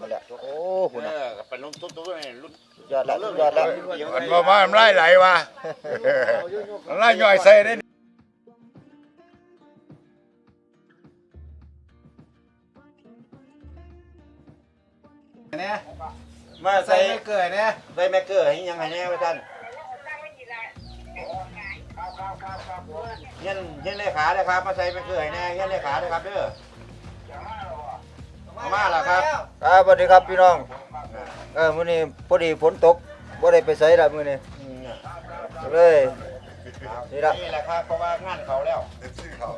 มาแล้วโอ้โหเออเป็นรุ่นตุ้ตุ้นี่รุ่นยอดแล้วสุดยอดแล้วอันบ่มามันไล่ไหลว่ะมันไล่ย่อยใส่ได้เนี่ยมาใส่ไม่เกิดเนี่ยใส่แม่เกิดให้ยังไงเนี่ยท่านเงี้ยเงี้ยเลขาเลยครับมาใส่แม่เกิดแน่เงี้ยเลขาเลยครับเด้อ เอามาแล้วครับ ครับสวัสดีครับพี่น้อง เออมื้อนี้พอดีฝนตกบ่ได้ไปไสละมื้อนี้อืมเนี่ยเลยนี่ละนี่แหละครับเพราะว่างานเขาแล้วชื่อเขา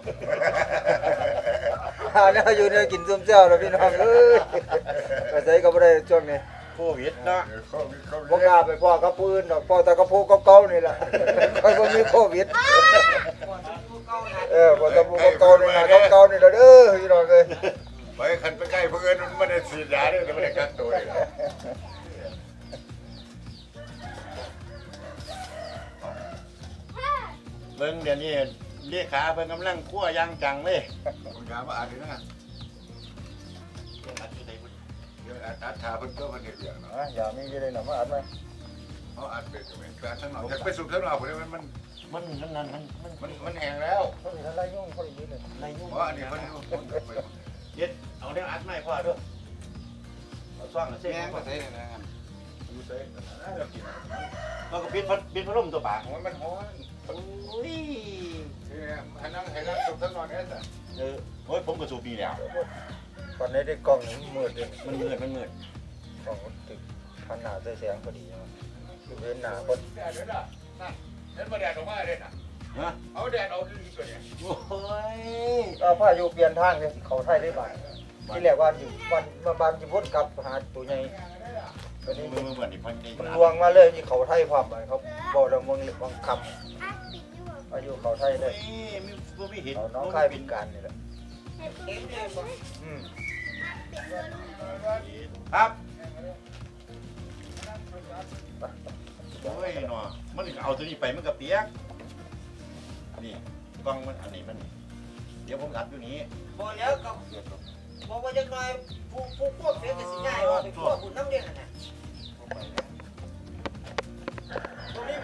หาแนวอยู่เนี่ยกินซุ่มเจ้าแล้วพี่น้องเอ้ยไปไสก็บ่ได้ช่วงนี้โควิดเนาะเขาเขาบ่กล้าไปพ่อกับปืนดอกพ่อแตะกระโพกเก่าๆนี่ล่ะค่อยบ่มีโควิดเออบ่ตะปูเก่าๆนี่ล่ะเก่าๆนี่ล่ะเด้อพี่น้องเอ้ย ไปคันไปใกล้เพื่อนมันไม่ได้ฉีดยาด้วยแต่ไม่ได้กักตัวเลยนะเบิ่งเดี๋ยวนี้เลขาเพิ่นกำลังคั่วอยางจังเลยคุณถามว่าอ่านดีนะเดี๋ยวอัดถาเพิ่นก็มันเห็นอย่างเนาะอะอย่ามีอยู่ได้หน่อมาอัดมาเขาอัดเป็นจะเป็นการทั้งหน่อยแต่ไปสุดทั้งเราคนนี้มันมันมันมันนั่นมันมันมันมันแห้งแล้วเขาสิทำไรยุ่งเขาอีกนิดหนึงในยุ่งเพราะอันนี้มันเย็ด เอาเดี๋ยวอัดไม่พ่อด้วยเอาซ่องเส้นมาใส่ดูเซ่เรากินมันก็ปิดพัดปิดพัดลมตัวปากโอ้ยมันฮ้อนอุ้ยที่ให้นั่งให้นั่งสุดทั้งนอนเนี่ยแต่เออโอ้ยผมก็สูบดีแล้วตอนนี้ได้กล้องนี่มืดเลยมันมืดมันมืดกล้องมันติดพันหน้าใส่แสงพอดีนะคือเว้นหน้าคนแดดด้วยนะนั่นเห็นมาแดดออกมาเลยนะฮะเอาแดดออกที่นี่ก่อนเนี่ยโอ้ยเอาผ้าอยู่เปลี่ยนทางเลยเขาไทยได้บ้าน ที่แรกว่าอยู่วันมาบ้านจิพุ่นกลับหาตัวใหญ่ตอนนี้มือมือเหมือนนี่พันนี่มันลวงมาเลยที่เขาไทยความหมายเขาบอกแล้วมึงบังคับอายุเขาไทยเลยมีบ่มีเห็นเขาน้องค่ายเป็นการนี่แหละอืมครับโอ้ยเนาะมันเอาตัวนี้ไปมันก็เปียกนี่กล้องมันอันนี้มันเดี๋ยวผมอัดอยู่นี้พอแล้วก็ บอกว่าจังหน่อยผู้ผู้พวกเสียก็สิง่ายว่าไปพวกคุณน้ำเลี้ยงน่ะตรงนี้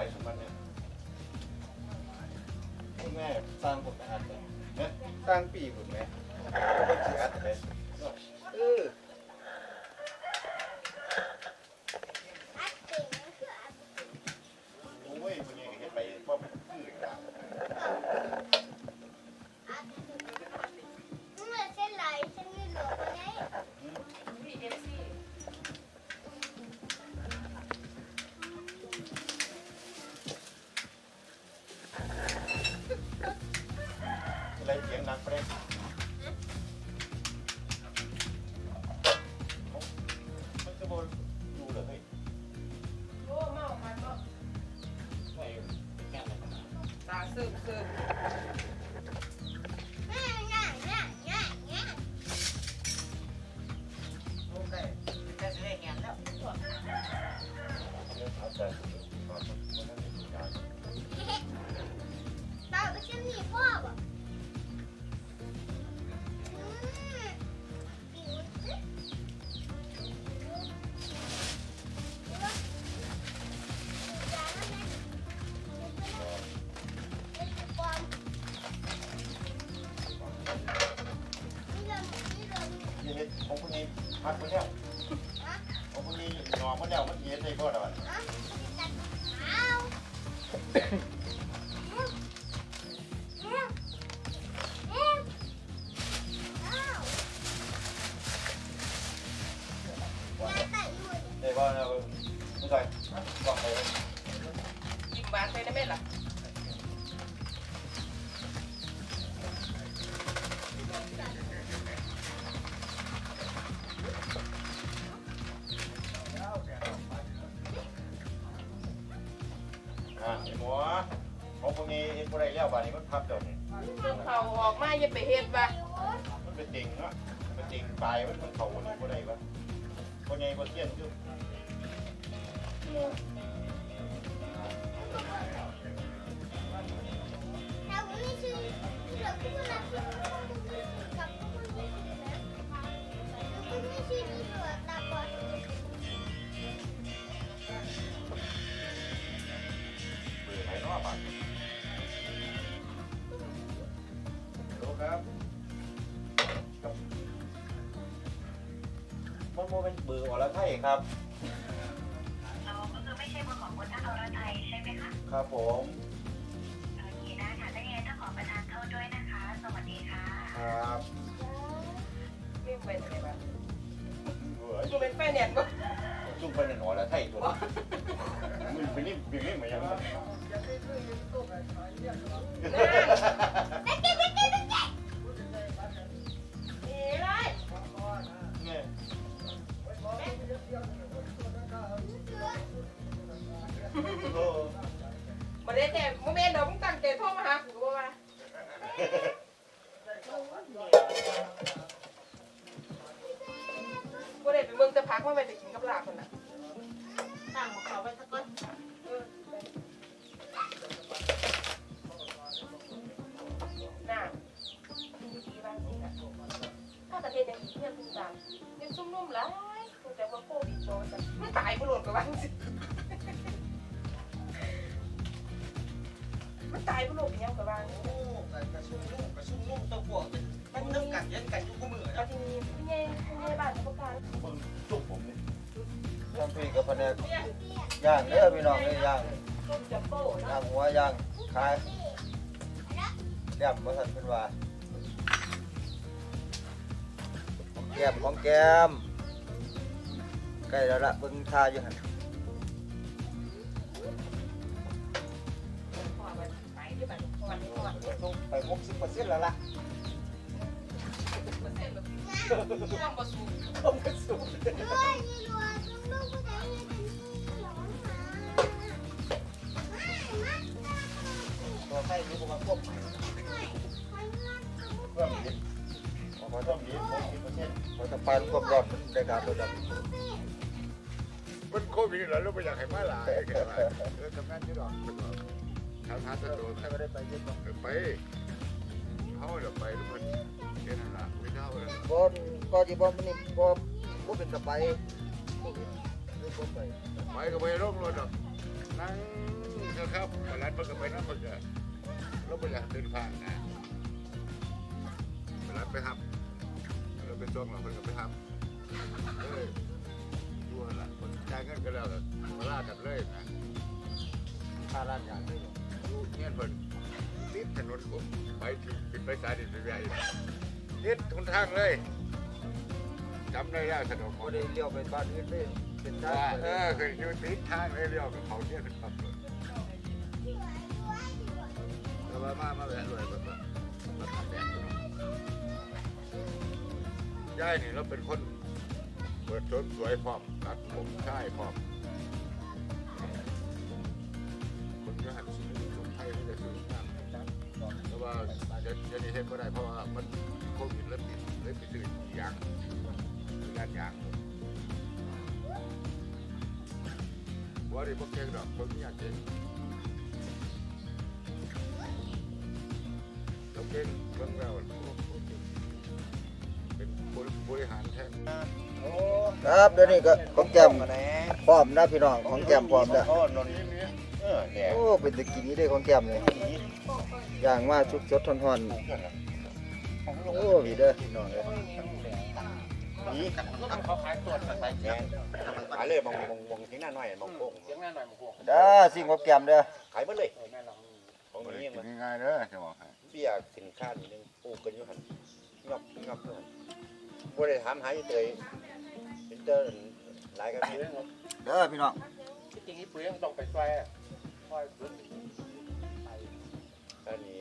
อัดไปสมันเนี่ยคุณแม่สร้างผมอัดเลยเนี่ยสร้างปีผมไหมผมสิอัดเลยเออ Vinheta agora, olha. เป็นเบอร์อรไทยครับเราก็คือไม่ใช่เบอร์ของคนท่านอรไทยใช่ไหมคะครับผม โอเคได้ค่ะได้ยังไงต้องขอประทานโทษด้วยนะคะ สวัสดีค่ะครับเรื่องไปไหนบ้างเบื่อกูเป็นไฟแนนซ์บ่จุ่มไปในหนอรไทยตัวนี้มันเป็นนี่เป็นนี่เหมือนยังไงเบ่ได้แต่บ่แม่นดอกมึงตั้งใจโทรมาหากูบ่ว่าบ่ได้ไปเมืองจะพักมาไปจะกินกับหลาคนน่ะตั้งของเขาไว้สักก้อนน่าดีบ้างสิน่ะถ้าประเทศอย่างนี้เนี่ยคุณตามยังซุ่มนุ่มหลายแต่ว่าโควิดโดนจ้ะมันตายบ่โลดก็ว่าสิ มันตายบ่โลดเป็นหยังก็ว่าโอ้กระชุ่มนุ่มกระชุ่มนุ่มตัวพวกมันนึกกัดเย็นกันอยู่คู่มือก็นะทีนี้ผู้ใหญ่ผู้ใหญ่บ้านเขาประกาศมึงจุ่มผมนี่ทั้งพี่กับแผนกย่างเด้อพี่น้องเด้อย่างต้มจัมโบ้ย่าเนาะงหัวย่างขายแก้มบ่ทันเพิ่นว่าของแก้มของแก้มใกล้แล้วละเบิ่งท่าอยู่หั่น ลงไป60%แล้วล่ะเปอร์เซ็นต์แบบช่วงบ่สูงคมกระสุนเฮ้ยนี่รัวต้องลูกผู้ใดเนี่ยจะมีหลงหาไม่มัดตาตัวไข่นี่บ่มาควบคนรักเพิ่มดิพอเพิ่มดิผมสิบเปอร์เซ็นต์มันจะปานควบรอบมันได้การตัวดำมันโควิดแล้วเราไม่อยากให้มาหลายแค่ว่าเออทำงานที่ดอก ทำงานสะดวกใครไม่ได้ไปเย็นบ่ไปเขาเดี๋ยวไปทุกคนแค่นั้นละไม่เท่าเลยบ่ก็สิบ่มันนี่บ่บ่เป็นตะไปไปก็ไปร่องรถดอกนั่งก็ครับร้านเพิ่งก็ไปนั่งเพิ่งก็เราไม่อยากเดินผ่านนะร้านไปครับเราไปจ้องเราเพิ่งก็ไปครับเออดูละคนจ่ายเงินกันแล้วก็ลากันเลยนะค่ารานยางนี่ดู เงี้ยเพิ่นติดถนนผมไปถึงปิดไปสายดินไปใหญ่ติดทุนทางเลยจำได้แล้วถนนขอบ่งได้เลี้ยวไปบ้านอื่นเลยเป็นทางว่าไปเออเคยอยู่ติดทางเลยเรียกกับเขาเนี่ยเป็นความเลยแต่ว่ามามาแบบรวยแบบว่ามาทำแบบยายนี่เราเป็นคน เปิดชนสวยพร้อมตัดผมใช่พร้อม จะจะได้เห็นก็ได้เพราะว่ามันโควิดแล้วติดเลยไปซื้อยางด้านยางว่าได้พวกแกงดอกคนนี้อยากเก่งเราเก่งเบิ่งแล้วเป็นบริหารแทนโอ้ครับเดี๋ยวนี้ก็ของแก้มมาแน่พร้อมนะพี่น้องของแก้มพร้อมแล้วโอ้นนท์เออแหน่โอ้เป็นตะกี้นี้ได้ของแก้มเลย ย่างมาชุบสดทอนๆโอ้พี่เด้อพี่น้องเอ้ยนี่เขาขายตรวจใส่แหน่ขายเลยมองมองมองที่หน้าหน่อยมองโป่งเสียงแน่หน่อยมาพวกเด้อสิ่งของแก้มเด้อขายหมดเลยแม่เราของบรินี้หามันรง่ายๆเด้อจะบอกให้เบี้ยสินค้านี่นึงปลูกกันอยู่หันงับงับอยู่หันบ่ได้ถามหาอยู่เตยเป็นเตอร์หลายกันนี่เด้อพี่น้องที่จริงนี่ปุ๋ยยังต้องไปช่วยช่วยพื้น อันนี้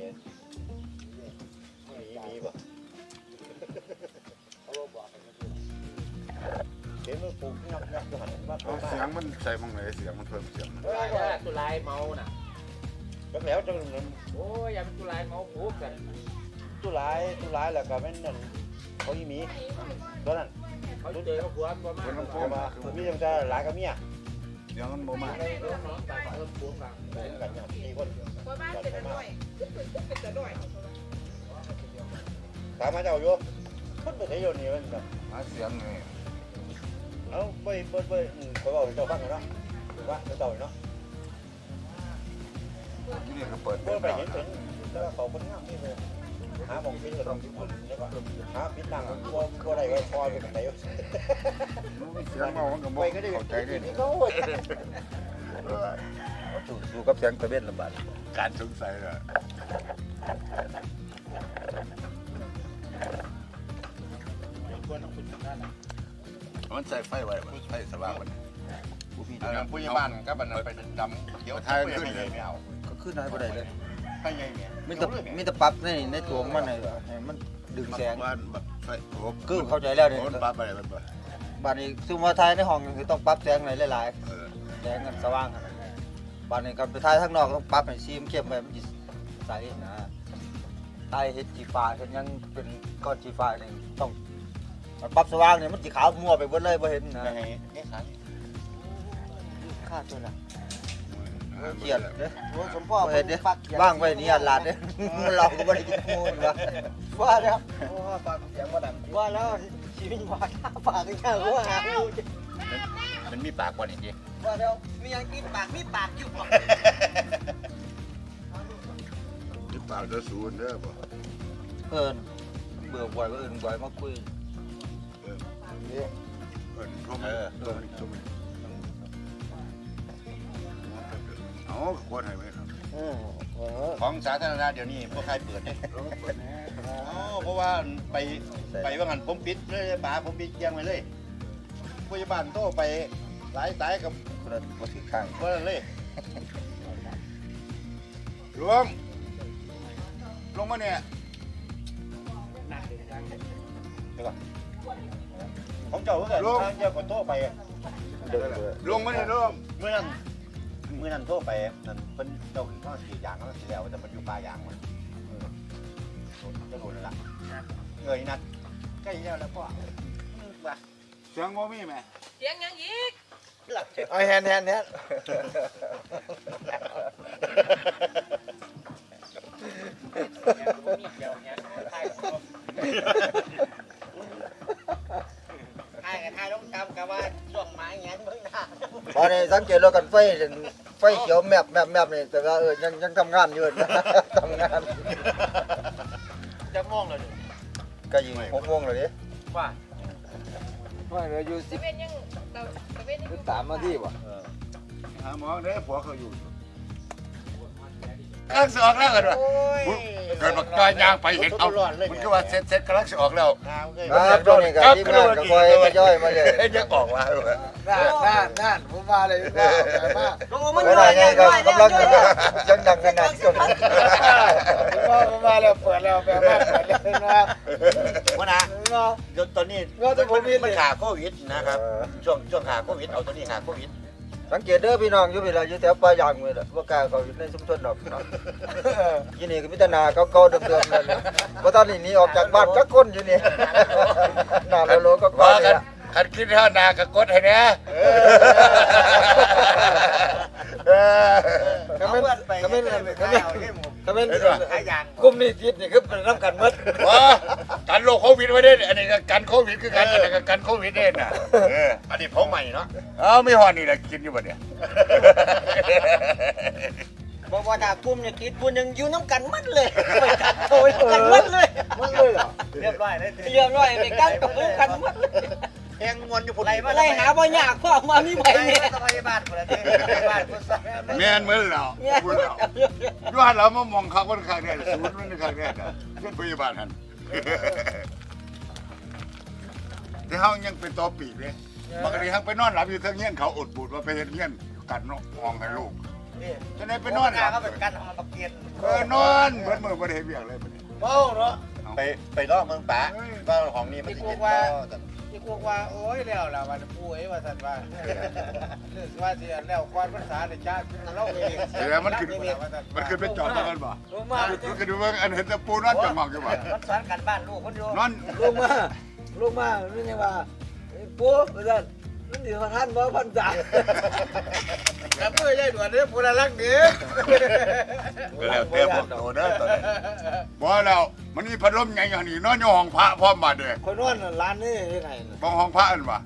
มีมีบ่เขาบอกไปก็คือเห็นมันปลูกงับงับอยู่หันมาเอาเสียงมันใส่มังไหนเสียงมันเพิ่มเสียงมันตุลายตุลายเมาน่ะจักแล้วจังโอ้ยอย่าเป็นตุลายเมาผูกกันตุหลายตุหลายแล้วก็แม่นนั่นเขาอีหมีตัวนั้นเขาเจอเขาขวานประมาณโอ้มามีจังแต่หลายกับเมียเดี๋ยวมันบ่มาน้องกันเพิ่มพวงกันเป็นกันอย่างสี่คน เพราะบ้านเป็นน้อยเป็นจะน้อยถามมาเจ้าอยู่คนไปไหนอยู่นี่มันแบบหาเสียงนี่เอ้าไปไปไปอืมไปบอกให้เจ้าฟังหน่อยเนาะถูกปะเจ้าเนาะที่นี่ก็เปิดเมื่อไปเห็นถึงแต่ว่าเขาคนงามนี่เลยหาหมองพิษก็ต้องญี่ปุ่นใช่ปะหาพิษต่างกันบ่บ่ได้ไว้คอยไปกันไหนอยู่เสียงเมามันก็บ่ไปก็ได้เข้าใจเด้นี่เขาโอ้ยสู้สู้กับเสียงตะเบ็ดลำบาก การสงสัยเลยมันใส่ไฟไว้บ่ไฟสว่างมันผู้พี่เออผู้ใหญ่บ้านก็บัดนั้นไปดำเดี๋ยวทายขึ้นเลยไม่เอาก็ขึ้นได้บ่ได้เลยไปไงเนี่ยมีแต่มีแต่ปรับในในตัวของมันให้ให้มันดึงแสงบ้านแบบไฟโอ้คือเข้าใจแล้วเนี่ยโอ้ปั๊บอะไรมันบ่บัดนี้ซุมมาถ่ายในห้องนี่คือต้องปรับแสงหลายเออๆแสงกันสว่างขนาดนั้นบัดนี้กันไปถ่ายข้างนอกต้องปรับให้สีมันเข้มไปมันสิใสนะถ่ายเฮ็ดสีฟ้าเฮ็ดหยังเป็นก้อนสีฟ้านี่ต้องมันปรับสว่างเนี่ยมันสิขาวมั่วไปหมดเลยบ่เห็นนะยังไงเนี่ยครับค่าตัวละเครียดเด้อโอ้สมพ่อบ่เฮ็ดเด้อว่างไว้นี่อันลาดเด้อเราก็บ่ได้กินมูนว่าว่าแล้วโอ้ปากเสียงบ่ดังว่าแล้วชีวิตว่าปากอย่างว่าหา อยู่มันมีปากกว่านี้ดิว่าแล้วมีหยังกินปากมีปากอยู่บ่ที่ปากจะศูนย์เด้อบ่เอิ้นเบื่อบ่อยก็เอิ้นบ่อยมาคุยเออทุ่มเออทุ่มเอาควรให้ไหมครับอือเออของสาธารณะเดี๋ยวนี้พวกใครเปิดเนี่ยอ๋อเพราะว่าไปไปว่างันผมปิดเลยป๋าผมปิดเกียงไปเลย ผู้ใหญ่บ้านโตไปหลายสายกับคนละบ่ถือข้างว่าเลยรวมลงมาเนี่ยของเจ้าเพื่อนทางเจ้าก็โตไปเด้อลงมาเนี่ยรวมเมื่อนั้นเมื่อนั้นโตไปนั่นเป็นเจ้าข้อสีอย่างแล้วสีแล้วแต่มันอยู่ป่ายางมันจะโดนแล้วล่ะเงยนัดใกล้แล้วแล้วพ่อว่า เสียงบ่มีไหมเสียงยังอีกเอาแฮนแฮนแฮนทายกันทายต้องจำกันว่าช่วงไม้แง้นเบิ่งหน้าบ่ได้สังเกตแล้วกันไฟไฟเขียวแมบแมบแมบนี่แต่ว่าเออยังยังทำงานอยู่นะทำงานจะมองเลยก็ยิง6โมงแล้วดิว่า ว่าเหลืออยู่ตะเวนยังตะเวนยัง13นาทีบ่หาหมอเด้อผัวเขาอยู่ กำลังสิออกแล้วกันวะโอ้ยเกิดบักจอยยางไปเห็นเอามันก็ว่าเซ็ตเซ็ตกำลังสิออกแล้วน้ำเคยครับช่วงนี้ก็ทีมงานก็คอยทยอยมาเลยเอ้ยยังออกมาเลยน่านน่านน่านผมมาเลยว่ามาโอ้มันไม่ย่ได้อยไงแล้วก็ย่อยแล้วกำลังยังดังขนาดจนว่ามาแล้วเปิดแล้วแปลว่าเปิดแล้วนะว่านะตอนนี้มันขาโควิดนะครับ ช่วงช่วงขาโควิดเอาตัวนี้ขาโควิด สังเกตเด้อพี่น้องอยู่เวลาอยู่แถวป่ายางเลยล่ะว่ากล้าเขาอยู่ในชุมชนดอกเนาะยี่นี่ก็พิจารณาเก่าๆเดิมๆนั่นแหละเพราะตอนนี้หนีออกจากบ้านจักคนอยู่นี่หน้าโลๆก็ก่อว่านกันี่นล่ะคันคิดห้านากะกดให้แน่ก็ไม่ก็ไม่ก็ไม่ก็ไม่ขายยางกลุ่มนี้ทิศนี่คือเป็นน้ำกันหมดว่า กันโรคโควิดไว้ได้อันนี้ก็กันโควิดคือกันอันนี้ก็กันโควิดเองน่ะเอออันนี้เขาใหม่เนาะเอาไม่ฮอดนี่แหละกินอยู่บ่เนี่ยบอกว่าถ้ากลุ่มเนี่ยคิดผู้หนึงอยู่น้ำกันมัดเลยไม่กันโอยกันมัดเลยมันเลยเหรอเรียบร้อยเลยเรียบร้อยไม่กันกับผู้กันมัดเลยแหงมวนอยู่พุ่นไรมาไรหาบ่ยากเพราะมามีใบเนี่ยพยาบาลพุ่นละบ้านพุ่นซะแม่นเหมือนเราเนี่ยพูดแล้วย้อนเรามามองเขาคนข้างเนี่ยศูนย์มันข้างเนี่ยนะเพื่อนพยาบาลหัน ที่เฮายังเป็นตัวปีกเลยบางทีเฮาไปนอนหลับอยู่เทิงเงี้ยนเขาอดบูดว่าไปเห็นเงี้ยนกัดนกมองให้ลูกจะได้ไปนอนหลับก็เป็นการทำกับเกียรติเออนอนเหมือนมือบ่ได้เห็นเวียกเลยบัดนี้ เบ้าเนาะ ไปไปรอบเมืองป๋าว่าของนี้มันสิกินบ่ ที่พวกว่าโอ้ยแล้วล่ะวันปู่เอ้ยว่าสันว่าเรื่องว่าสิแล้วควานภาษาในชาติเราเองเดี๋ยวมันขึ้นมันขึ้นไปจอดตรงนั้นบ่ลงมามันขึ้นดูว่าอันเห็นแต่ปูนอนจังหวะอยู่บ่มันสอนกันบ้านลูกคนเดียวนอนลงมาลงมานี่ยังว่าปุ๊บว่า ซั่นมันสิท่านบ่พันษาแล้วเมื่อใหญ่ด่วนเนี่ยผู้รักเด็กก็แล้วแต่พวกโตเด้อตอนนี้บ่แล้วมันมีพัดลมไงอย่างนี้นอนอยู่ห้องพระพร้อมมาเด้อคนนอนร้านนี้ยังไงน่ะบ่ห้องพระอันบ่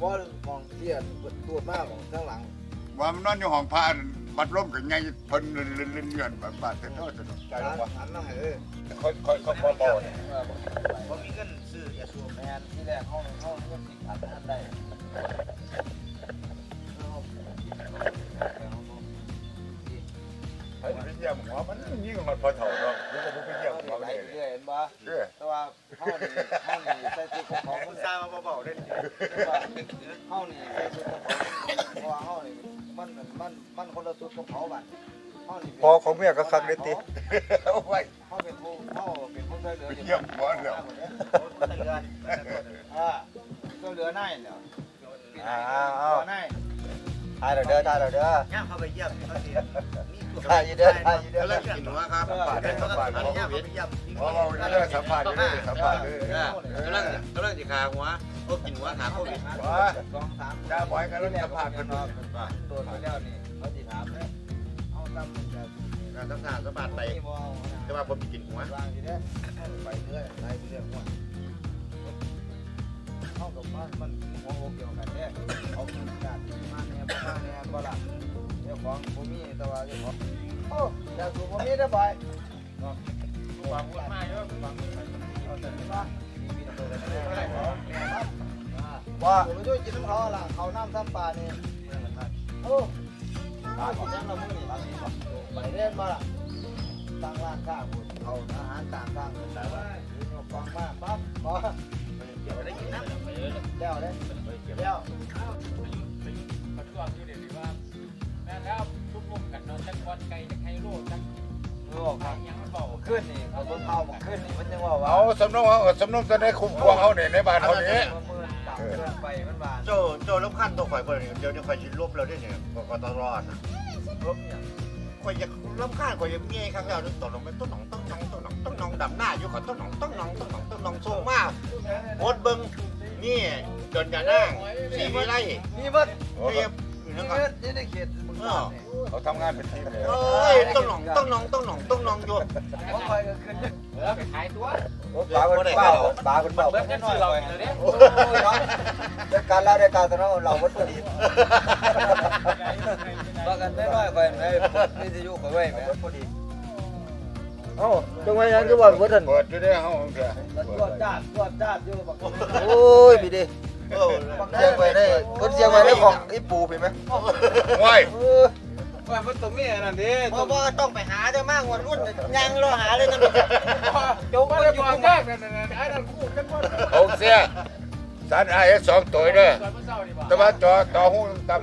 บ่มองเที่ยนตัวมากของข้างหลังว่ามันนอนอยู่ห้องพระอันพัดลมก็ไงเพิ่นเลื่อนๆเลื่อนบาดๆแต่โตจะใจลงบ่หันมาให้เออค่อยๆค่อยๆบ่เนี่ยผมมีเงินซื้อยาสูบแม่นที่แรกห้องห้องก็สิอัดอันได้ให้ ไปเยี่ยมหัวมันยิ่งมันพอเฒ่าเนาะกูก็บ่ไปเยี่ยมหัวไหลมันเลยเรื่อยเห็นบ่เด้อแต่ว่าเฮานี่เฮานี่ใส่ชุดของของคุมันณซามาเบาๆได้เฮานี่ใส่ชุดของของเพราะว่าเฮานี่มันมันมันคนละชุดกับเขาบัดเฮานี่พอของเมียก็คักเด้ติเอาไว้เฮาเป็นผู้เฮาเป็นผู้ช่วยเหลือไปเยี่ยมหัวแล้วอ่าช่วยเหลือนายแล้ว อ้าวนายทายเด้อทายเด้อย่ามเข้าไปเยี่ยมเขาสิมีตัวทายอยู่เด้อทายอยู่เด้อเลิกกินหัวครับเป็นประกันย่ามเข้าไปเยี่ยมเพราะว่าเรื่องสัมภาษณ์อยู่นี่สัมภาษณ์อยู่นี่กำลังกำลังจะขาหัวโอ้กินหัวขาโควิดว่าสองสามจ้าบอยกันแล้วสัมภาษณ์กันโดนไปแล้วนี่เขาสิถามเลยเอาตามมันจะการทำงานสบายไปนี่บ่เอาแต่ว่าผมกินหัววางทีเด้อไปเรื่อยไปเรื่อยหัวเข้ากับมันมันหัวอกเดียวกันเด้เอากินกันมาแน่บ่มาแน่บ่ล่ะเจ้าของบ่มีแต่ว่าเจ้าของโอ้เจ้าสูบบ่มีได้อบ่อยฟังพูดมาเยอะฟังเอาแต่ว่ามีมีตัวกันได้บ่แม่ครับว่าผมไปด้วยกินน้ำเขาล่ะเขาน้ำซ้ำปลาเนี่ยโอ้ปลากินยังเราไมื้อนี่ปลากินบ่ไปเล่นบ่ล่ะตั้งร้านข้างพุ่นเอาอาหารต่างๆกันแต่ว่าเอาฟังมากปั๊บบ่ เดี๋ยวได้กินน้ำแล้วเด้แล้วมาช่วงอยู่เดี๋ยวนี้ว่าแม่แล้วทุกมุมกันนาะจักวัดไกลจักไฮโลจักโอ้ครับยังมันบอกขึ้นนี่เขาต้นเท้าบอกขึ้นนี่มันยังว่าว่าเอาสำนองเอาสำนองจะได้คุ้มครองเขาเนี่ยในบ้านเขานี้มือต่ำเกินไปมันบานโจโจลบขั้นตัวข่อยบ่นี่เดี๋ยวนี้ข่อยสิลบแล้วเด้เนี่ยก็ต้องรอดนะลบเนี่ยข่อยจะลบขั้นข่อยจะมีครั้งแล้วนึกตกลงเป็นต้นหนองต้นหนองต้นหนอง ต้นหนองดำหน้าอยู่ขอต้นหนองต้นหนองต้นหนองต้นหนองสูงมากโคตรเบิ่งนี่จนอย่านั่งสีวิไลนี่มันเรียบนี่นึงมัก่อนนนี่ในเขตมึงเขาทำงานเป็นทีมเลยเอ้ยต้นหนองต้นหนองต้นหนองต้นหนองอยู่เขาคอยก็ขึ้นเออไปขายตัวปลาคนเปล่าปลาคนเปล่าเบิ้ลกันซื้อเราเดี๋ยวนี้โอ้ยได้การแล้วได้การตอนนั้นเราวัตถุดิบว่ากันน้อยๆคอยให้นี่จะอยู่คอยไว้ไหมวัตถุดิบ เอ้าจังหวะนั้นก็ว่าวัตถุดิบเปิดอยู่ได้ห้องเถอะรวดจ้าดรวดจ้าดอยู่บักโอ้ยพี่ดิเออเสียงไปได้คนเสียงไปได้ของอีปูพี่ไหมว้ายว่ามันตรงนี้นั่นดิเพราะว่าต้องไปหาได้มากกว่ารุ่นยังรอหาเลยนั่นโจ๊กมันอยู่ข้างล่างนั่นนั่นไอ้นั่นคู่กันหมดเอาเสียสารไอ้สองตัวเด้อตอนเมื่อเช้านี่บอกแต่ว่าจอจอหูต่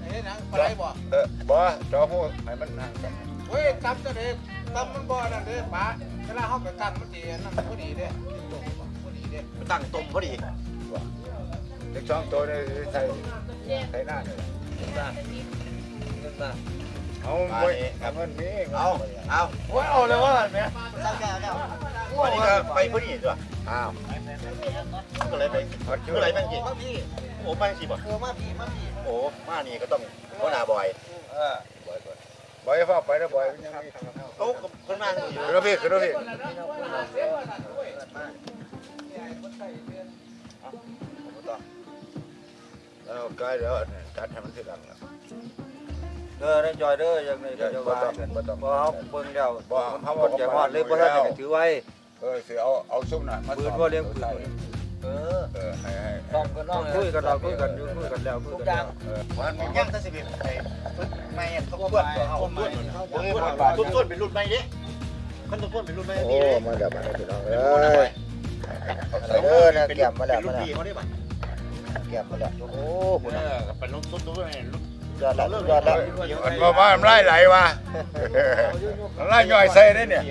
เฮ้ยนังปลาไหลบ่ำเออบ่จอหูให้มันห่างกันเฮ้ยตำจะเด็ก ตำมันบ่นั่นเด้ปลาเวลาเฮาไปกันมันสินั่นพอดีเด้พอดีเด้ตั้งตมพอดีเด็กสองตัวนี่ใส่ใส่หน้าเนี่ยเอาไว้เอาเงินมีเอาเอาโอ้ยเอาเลยว่าแม่ตั้งแก้วแล้ววันนี้ก็ไปพอดีด้วยอ้าวก็เลยไปฮอดก็ชื่อเลยไปกี่โอ้ไปสิบ่เออมาพี่มาพี่โอ้มานี่ก็ต้องหัวหน้าบอยเออ บ่อยฟ้าไปนะบ่อยยังมีเขาคนมาอยู่คือพี่คือพี่แล้วก็เดี๋ยวจัดให้มันทีหลังนะเด้อได้จอยเด้ออย่างนี้เดี๋ยวจะว่ากันบ่ต้องบ่เฮาเบิ่งแล้วบ่เฮาบ่ใจฮอดเลยบ่ทันได้ถือไว้เออสิเอาเอาซุ้มน่ะมาปืนบ่เลี้ยงปืน เออเออให้ให้ต้องกันน้องคุยกันเราคุยกันอยู่คุยกันแล้วคุยกันแล้วมันมีย่างตั้งสิบเอ็ดไอ้ไม่เขาต้วนเขาต้วนต้วนต้วนเป็นรุ่นใหม่เด้คนต้วนเป็นรุ่นใหม่โอ้ดีเลยมาแล้วมาแล้วพี่น้องเอ้ยเด้อนะแก้มมาแล้วรุ่มานแล้วดีเขาได้ป่ะแก้มมาแล้วโอ้เออเป็นรุ่นต้นตัวไงรุ่นยอดแล้วยอดแล้วมันบ่ว่ามันไล่ไหลว่ะมันไล่ย่อยใส่ได้เนี่ย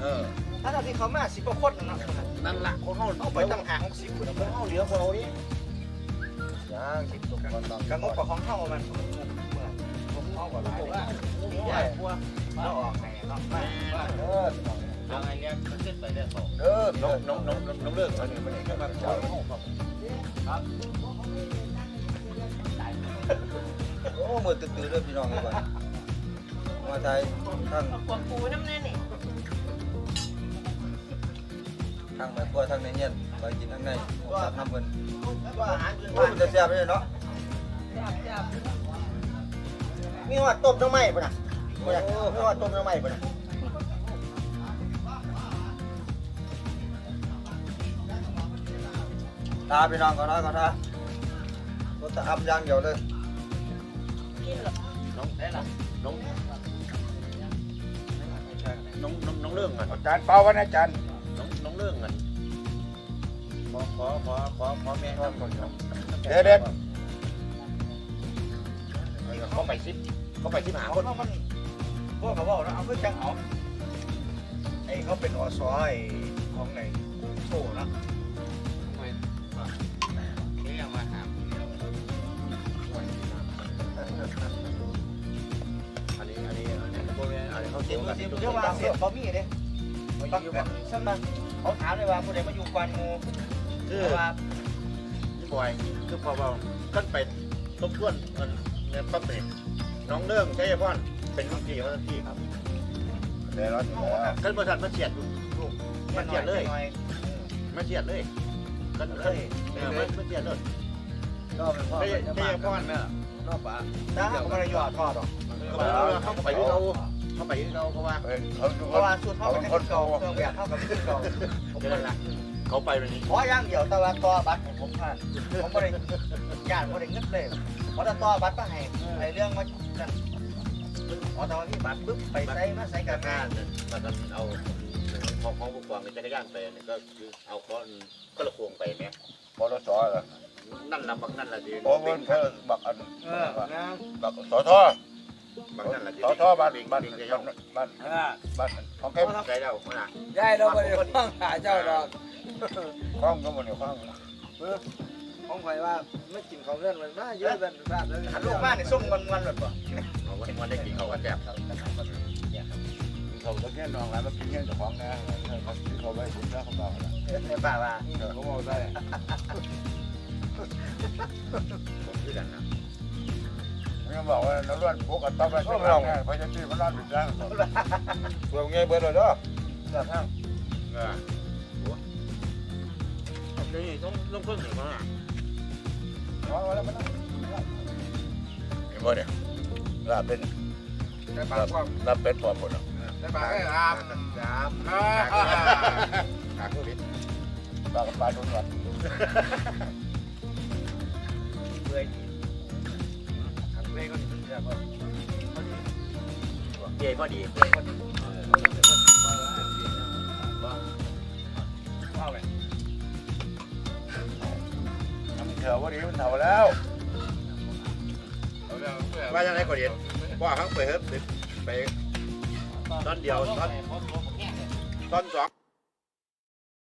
เออทอันนั้นที่เขามาสิบกว่าคนนั่น นั่นละคนเฮาเอาไปตั้งหาหกสิบคนคนเขาเหลือคนเรานี่ย่างสิบตกคนตองกันกับของเขามันผมเอาก่อนหลายเลยใหญ่พวกเราออกไงเนาะเด้อน้องเอาไงเนี่ยมันขึ้นไปได้สองเด้อน้องน้องน้องน้องเลิกอันนี้มันนี่แค่มาขอโอ้มือตื่นๆเด้อพี่น้องเลยก่อนมาไทยทั้งปวดปูน้ำแน่นี่ ทั้งแม่ครัวทั้งในเงี้ยนไปกินทั้งในตักน้ำเพิ่นว่าอาหารพื้นโอ้บ้านมันจะแซ่บเลยเนาะมีว่าต้มน้ำไหม้ป่ะนะมีว่าต้มน้ำไหม้ป่ะนะตาพี่น้องก่อนนะก่อนนะรถตะอับอย่างเดียวเลยน้องได้ละน้องน้องน้องน้องเรื่องอะอาจารย์เป่ากันนะอาจารย์ น้องน้องเรื่องอะขอขอขอขอขอแม่ครับก่อนครับเด็ดเด็ดเขาไปสิเขาไปที่หาเอาคนเพราะมันพวกเขาบอกนะเอาเพื่อจังเอาไอ้เขาเป็นอสไอ้ของไหนโซ่นะนี่ยังมาหาอันนี้อันนี้อันนี้พวกนี้อันนี้เขาเสีเดี๋ยยวกันเดี๋ยวเดี๋ยวว่าเสียบะหมี่เด้ต้องกันสำนัก เขาถามเลยว่าผู้ใดมาอยู่กวนงูคือว่านี่บอยคือพอว่าขึ้นไปทบทวนมันเนี่ยปั๊บเนี่ยน้องเรื่องใช่พ่อนเป็นรุ่นพี่เขาทันทีครับเดี๋ยวเราจะขึ้นบริษัทมาเฉียดอยู่มาเฉียดเลยมาเฉียดเลยขึ้นเลยเออมาเฉียดเลยก็เป็นพ่อใช่เป็นใช่แม่พ่อนเนี่ยรอบป่าถ้าเขาไม่ได้ยอดทอดหรอก เขาไปที่เรา เขาไปที่เราเพราะว่าเพราะว่าสูตรเขาเป็นคนเก่าเครื่องแบบเท่ากับเครื่องเก่าเดี๋ยวนั่นละเขาไปวันนี้เพราะย่างเดียวต่ว่าต่อบัตรของผมผ่านผมไม่ได้ญาติไม่ได้เงินเลยเพราะถ้าต่อบัตรมาให้ไอ้เรื่องมานั่นพอตอนที่บัตรปุ๊บไปใส่มาใส่กันงานมันก็เอาของของผู้กองในจักรยานไปเนี่ยก็คือเอาก้อนก็ละควงไปเนี่ยบอลสอเหรอนั่นละบักนั่นละดีโอ้มันเพิ่มบักอันบักสอทอ บักนั่นละดีสอทอบ้านบ้านบิงบ้านจะยกบ้านบ้านของแค่ใจเจ้าขนาดยายเราไปฟังหาเจ้าดอกคล้องก็หมดเลยคล้องของข่อยว่าไม่กินของเล่นมันน่าเยอะเป็นแบบนั้นหันลูกมาเนี่ยส่งวันวันแบบว่าเอาวันวันได้กินเขาก็แซ่บเขาตะเกียนนองแล้วมากินเงี้ยกับของนะเขาเขาไปถึงแล้วเขาบอกนะในป่าว่าเขาบอกได้ด้วยกันนะ เขาบอกว่าเราล้วนพวกกันต้องไปที่ร้านเพราะจะที่มันร้านถึงร้านเบื่อไงเบื่อเลยเด้อแบบนั้นเออหัวเดี๋ยวนี้ต้องต้องเพิ่มถึงมาเอาแล้วมันเห็นบ่เนี่ยลาบเป็นได้ปลาความลาบเป็นพร้อมหมดแล้วได้ปลาได้รามสามอ่าขาโควิดปลากับปลาโดนวัดเบื่อหัน เก็ถึงจะก็เย่พอดีน้ำเขียววันนี้มันเถาแล้วว่ายังไงก็เย็นว่าเขาไปเฮ้ยไปตอนเดียวตอนตอนสอง